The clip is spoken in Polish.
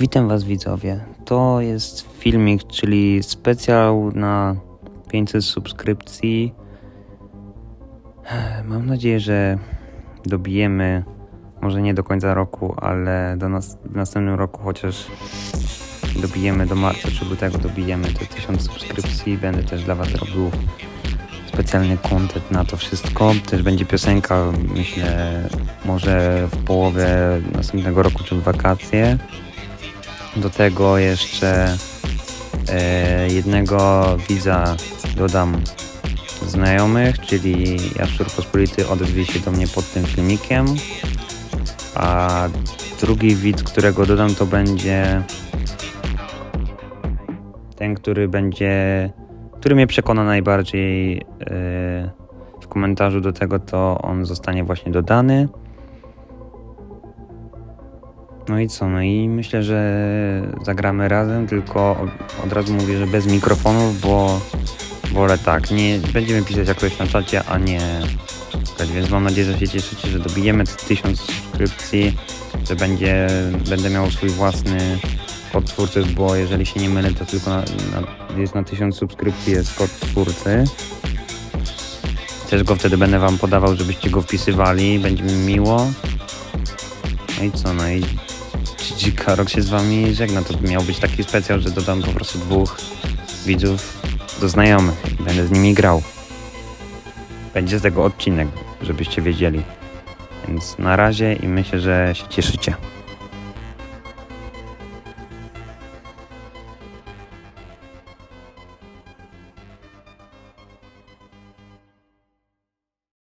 Witam Was widzowie. To jest filmik, czyli specjal na 500 subskrypcji. Mam nadzieję, że dobijemy, może nie do końca roku, ale do nas, w następnym roku chociaż dobijemy do marca czy lutego dobijemy te 1000 subskrypcji. Będę też dla Was robił specjalny content na to wszystko. Też będzie piosenka, myślę, może w połowie następnego roku czy w wakacje. Do tego jeszcze e, jednego widza dodam znajomych, czyli Jaszczur Pospolity odezwie się do mnie pod tym filmikiem. A drugi widz, którego dodam, to będzie ten, który będzie, który mnie przekona najbardziej e, w komentarzu do tego, to on zostanie właśnie dodany. No i co? No i myślę, że zagramy razem, tylko od- razu mówię, że bez mikrofonów, bo wolę tak. Nie będziemy pisać jakoś na czacie, a nie. Więc mam nadzieję, że się cieszycie, że dobijemy te 1000 subskrypcji, że będzie, będę miał swój własny kod twórcy, bo jeżeli się nie mylę, to tylko na, na, jest na 1000 subskrypcji jest kod twórcy. Też go wtedy będę wam podawał, żebyście go wpisywali, będzie mi miło. No i co, no i GG Karok się z wami żegna. To miał być taki specjal, że dodam po prostu dwóch widzów do znajomych i będę z nimi grał. Będzie z tego odcinek, żebyście wiedzieli. Więc na razie i myślę, że się cieszycie.